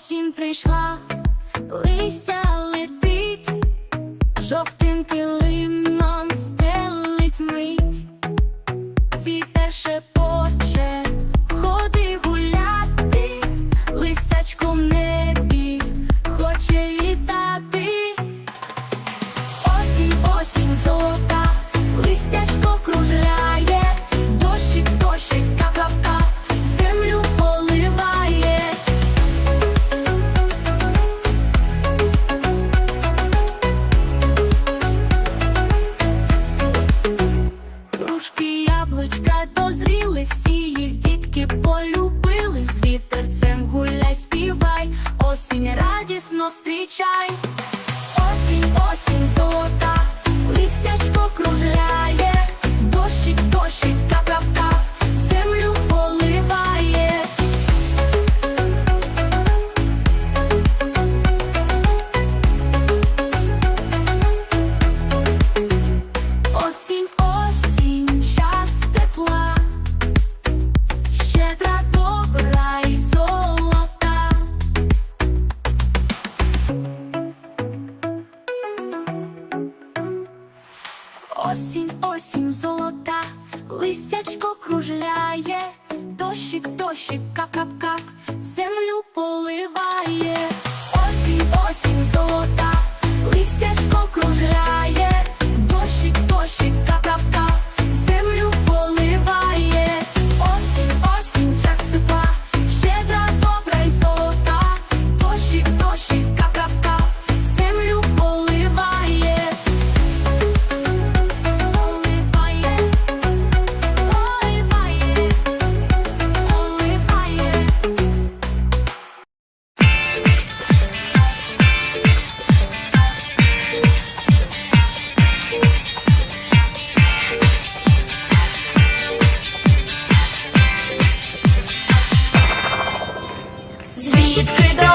Осінь прийшла, листя летить. жовта So. Осінь, осінь золота, лисячко кружляє, дощик, дощик, как-как-как, землю поливає. Eat Credo